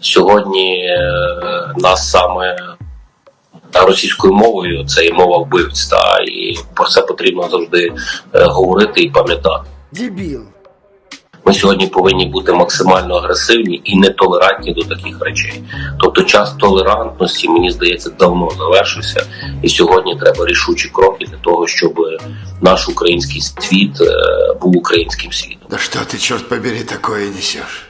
Сьогодні е, нас саме російською мовою це і мова вбивць, та і про це потрібно завжди е, говорити і пам'ятати. Дебіл. Ми сьогодні повинні бути максимально агресивні і нетолерантні до таких речей. Тобто, час толерантності, мені здається, давно завершився, і сьогодні треба рішучі кроки для того, щоб наш український світ е, був українським світом. Да что ты, черт побери, такое несешь?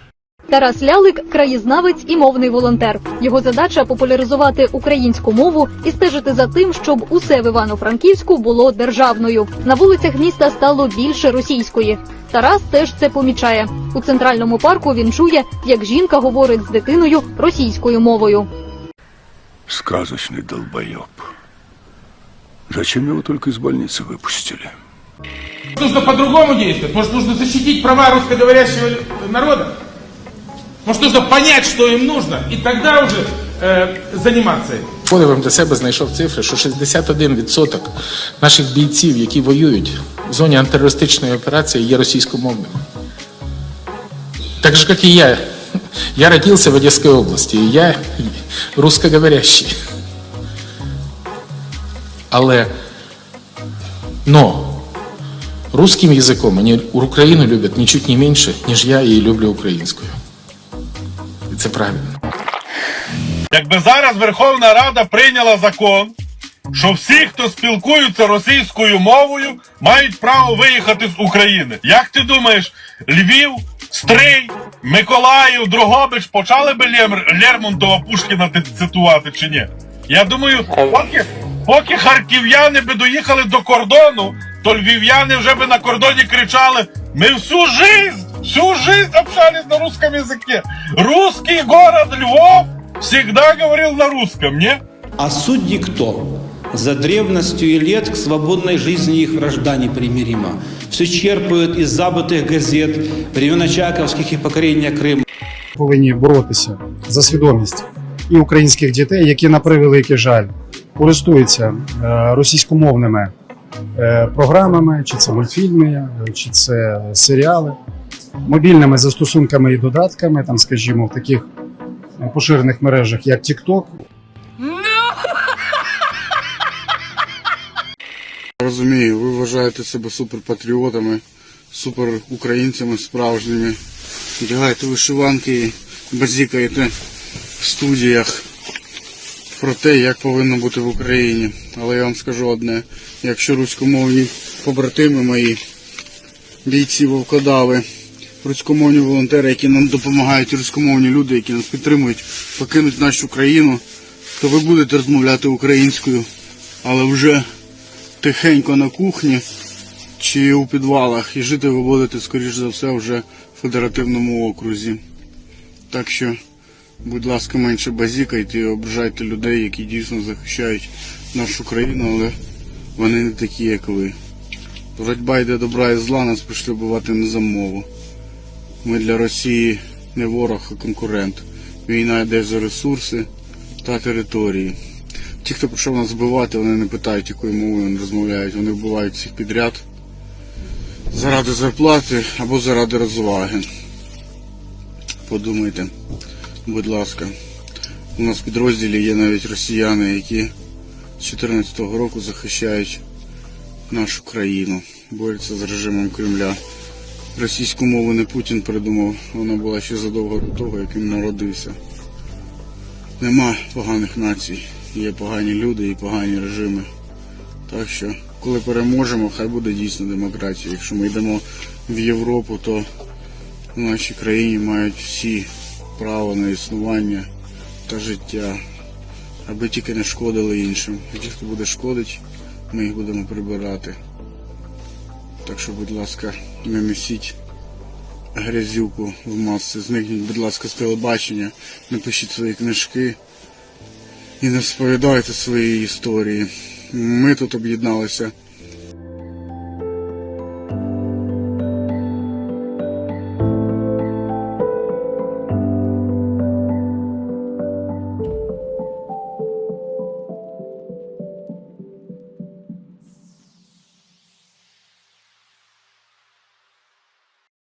Тарас Лялик краєзнавець і мовний волонтер. Його задача популяризувати українську мову і стежити за тим, щоб усе в Івано-Франківську було державною. На вулицях міста стало більше російської. Тарас теж це помічає. У центральному парку він чує, як жінка говорить з дитиною російською мовою. Сказочный долбоеб. Зачем его только из больницы выпустили? Нужно по-другому действовать. Может, нужно защитить права русскоговорящего народа? Может, нужно понять, что им нужно, и тогда уже э, заниматься этим. Подивом для себе знайшов цифри, що 61% наших бійців, які воюють в зоні антитерористичної операції, є російськомовними. Так же, как и я. Я родился в Одесской области, и я русскоговорящий. Але, но русским язиком они Украину любят ничуть не меньше, ніж я її люблю українською. Це правильно. Якби зараз Верховна Рада прийняла закон, що всі, хто спілкуються російською мовою, мають право виїхати з України. Як ти думаєш, Львів, Стрий, Миколаїв, Дрогобич почали би Лєм- Лермонтова Пушкіна цитувати чи ні? Я думаю, поки, поки харків'яни би доїхали до кордону, то львів'яни вже би на кордоні кричали: ми всю жизнь, всю жизнь общались на русском языке. Русский город Львов всегда говорил на русском, не? А судьи кто? За древностью и лет к свободной жизни их вражда непримирима. Все черпают из забытых газет времен Очаковских и покорения Крыма. повинні боротися за свідомість і українських дітей, які на превеликий жаль користуються е, російськомовними е, програмами, чи це мультфільми, е, чи це серіали, мобільними застосунками і додатками, там, скажімо, в таких е, поширених мережах, як TikTok, Розумію, ви вважаєте себе суперпатріотами, суперукраїнцями справжніми. Вдягаєте вишиванки і базікаєте в студіях про те, як повинно бути в Україні. Але я вам скажу одне: якщо руськомовні побратими мої, бійці вовкодави, руськомовні волонтери, які нам допомагають, руськомовні люди, які нас підтримують, покинуть нашу країну, то ви будете розмовляти українською, але вже тихенько на кухні чи у підвалах, і жити ви будете, скоріш за все, вже в федеративному окрузі. Так що, будь ласка, менше базікайте і ображайте людей, які дійсно захищають нашу країну, але вони не такі, як ви. Боротьба йде добра і зла, нас прийшли бувати не за мову. Ми для Росії не ворог, а конкурент. Війна йде за ресурси та території. Ті, хто прийшов нас збивати, вони не питають, якою мовою вони розмовляють. Вони вбивають всіх підряд заради зарплати або заради розваги. Подумайте, будь ласка. У нас в підрозділі є навіть росіяни, які з 2014 року захищають нашу країну, борються з режимом Кремля. Російську мову не Путін придумав, вона була ще задовго до того, як він народився. Нема поганих націй, є погані люди і погані режими. Так що, коли переможемо, хай буде дійсно демократія. Якщо ми йдемо в Європу, то в нашій країні мають всі право на існування та життя, аби тільки не шкодили іншим. І ті, хто буде шкодити, ми їх будемо прибирати. Так що, будь ласка, не несіть грязюку в маси. Зникніть, будь ласка, з телебачення, напишіть свої книжки і не розповідайте свої історії. Ми тут об'єдналися